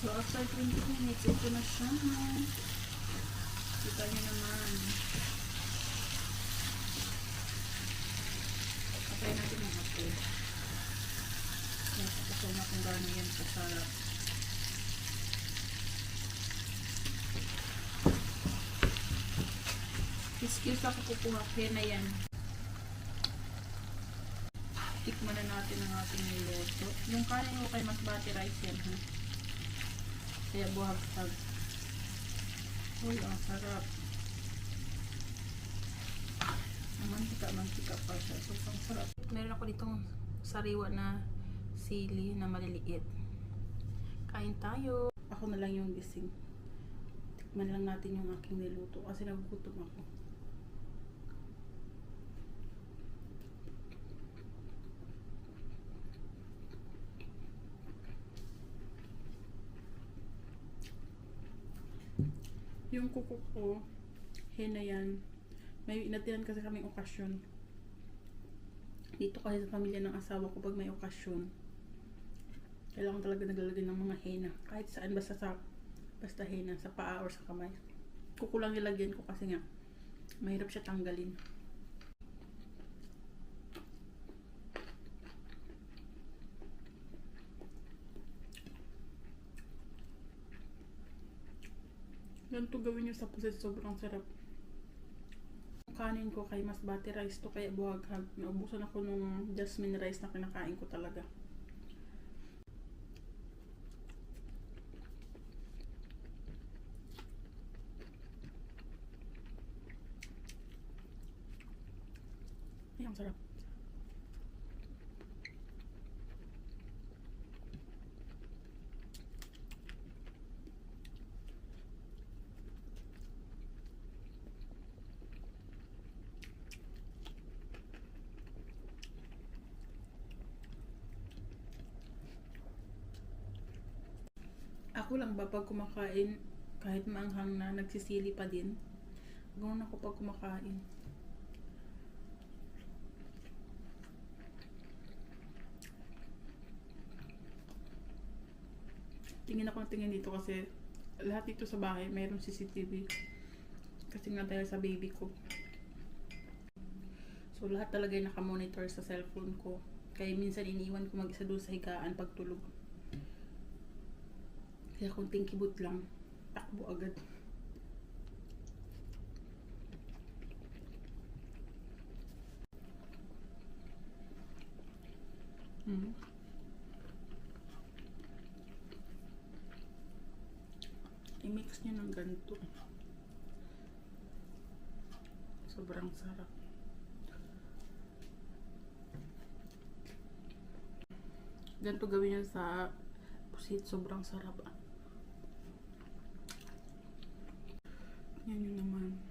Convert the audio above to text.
So, after 20 minutes, ito na siya. Kita niyo naman. Patay natin ang apo. Yan, tapos na kung gaano yan kasarap. Excuse ako kukuha. Kaya na yan. Tikman na natin ang ating niluto. Yung kanin ko kay mas rice yan ha. Kaya buhag-hag. Uy, ang sarap. Ang mantika, mantika pa siya. So, ang sarap. Meron ako ditong sariwa na sili na maliliit. Kain tayo. Ako na lang yung gising. Tikman lang natin yung aking niluto kasi nagugutom ako. Yung kuko ko, hena yan. May inatihan kasi kaming okasyon. Dito kasi sa pamilya ng asawa ko pag may okasyon. Kailangan talaga naglalagay ng mga hena. Kahit saan, basta sa basta hena, sa paa or sa kamay. Kuko lang nilagyan ko kasi nga, mahirap siya tanggalin. Ganito gawin nyo sa pusit, sobrang sarap. Kanin ko kay mas bati rice to kaya buhaghag. Naubusan ako nung jasmine rice na kinakain ko talaga. Ay, ang sarap. Ako lang ba pag kumakain, kahit maanghang na, nagsisili pa din. Ganoon ako pag kumakain. Tingin ako ng tingin dito kasi lahat dito sa bahay mayroong CCTV. Kasi nga dahil sa baby ko. So lahat talaga ay nakamonitor sa cellphone ko. Kaya minsan iniiwan ko mag-isa doon sa higaan pag tulog. Kaya kung tingkibot lang, takbo agad. Mm. I-mix nyo ng ganito. Sobrang sarap. Ganito gawin nyo sa pusit. Sobrang sarap. Ah. Yan yun naman.